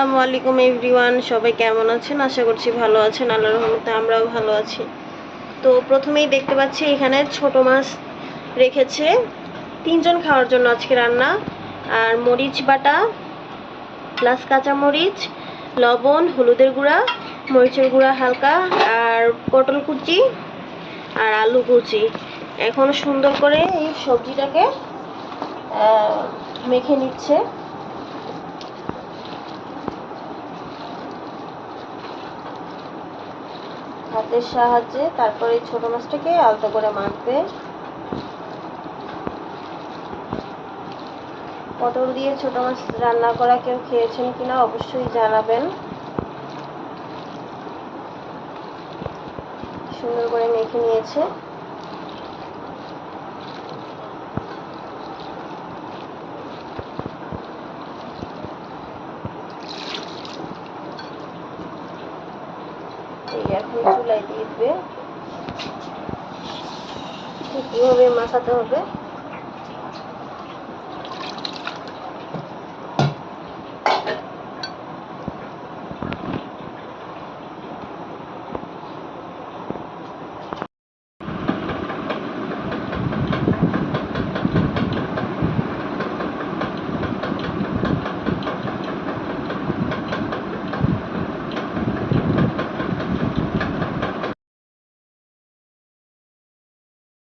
আসসালামু আলাইকুম এভরিওয়ান, সবাই কেমন আছেন? আশা করছি ভালো আছেন, আল্লাহর রহমতে আমরাও ভালো আছি। তো প্রথমেই দেখতে পাচ্ছি এখানে ছোট মাছ রেখেছে। তিনজন খাওয়ার জন্য আজকে রান্না। আর মরিচ বাটা, প্লাস কাঁচা মরিচ, লবণ, হলুদের গুঁড়া, মরিচের গুঁড়া হালকা, আর পটল কুচি আর আলু কুচি। এখন সুন্দর করে এই সবজিটাকে মেখে নিচ্ছে। হাতের সাহায্যে তারপরে এই ছোট মাছটাকে আলতো করে মাখবে। পটল দিয়ে ছোট মাছ রান্না করা কেউ খেয়েছেন কিনা অবশ্যই জানাবেন। সুন্দর করে মেখে নিয়েছে। এই এখন চুলায় দিয়ে দিবে। কীভাবে মাখাতে হবে।